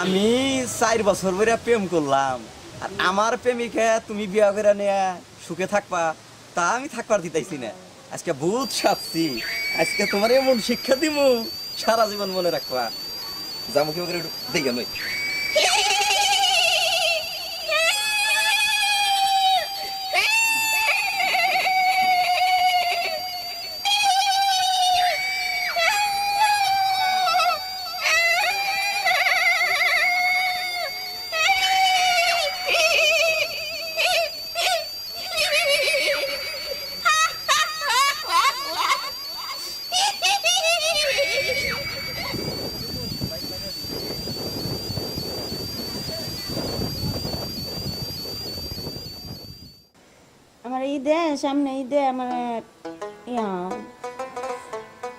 আমি চার বছর ধরে প্রেম করলাম। আর আমার প্রেমিকা তুমি বিয়া করে নিয়ে সুখে থাকবা, তা আমি থাকবার দিতেছি না। আজকে ভূত সাপছি, আজকে তোমার এমন শিক্ষা দিমু, সারা জীবন মনে রাখবা। জামুকে দেখে নই ঈদে সামনে ঈদে আমার ইয়া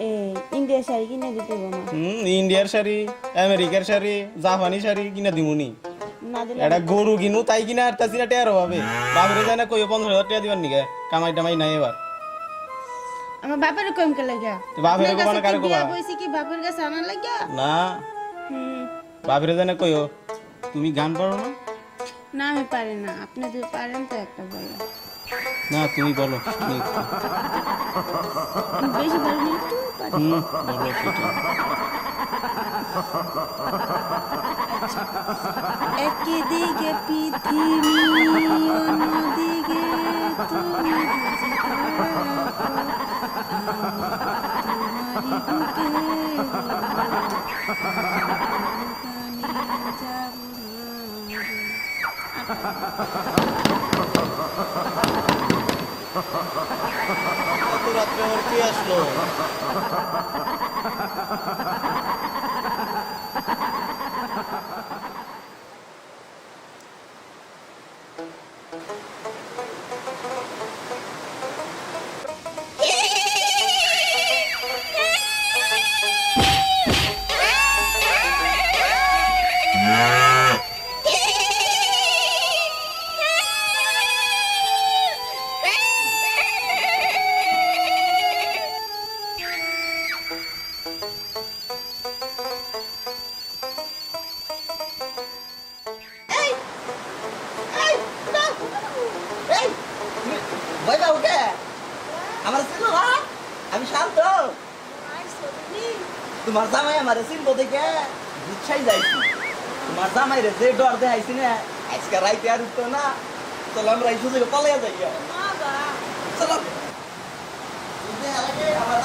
এই ইন্ডিয়া শাড়ি কিনে দিতে হুম ইন্ডিয়ার শাড়ি আমেরিকার শাড়ি জাপানি শাড়ি কিনা দিমুনি। এটা গরু কিনু তাই কিনা আর তাছিনা টেয়ার হবে বাপরে যায় না কই পঞ্চাশ হাজার টাকা দিবার নিকে কামাই টামাই নাই এবার। আমার বাপের কম কে লাগা বাপের আপনার কোবা কাছে কি কোবা? বাপের কাছে আনা লাগা না। হুম। বাপরে যায় না কইও তুমি গান পারো না? না আমি পারি না। আপনি যদি পারেন তো একটা বলো। না তুমি বলো শুনি একটু। আমি বেশি পারি না একটু হুম বলো সেটা একদিকে পৃথিবী অন্যদিকে তুমি বুঝি রাত্রে আমার কে আসলো আমার ছিল না আমি শান্ত। তোমার জামাই আমার চিনবো দেখে বুঝছাই যাইছি। তোমার জামাই রে যে ডর দেখাইছি না আজকে রাইতে আর উঠতো না। চলো আমরা এই সুযোগে পালাইয়া যাই। চলো। দেখার আগে আমার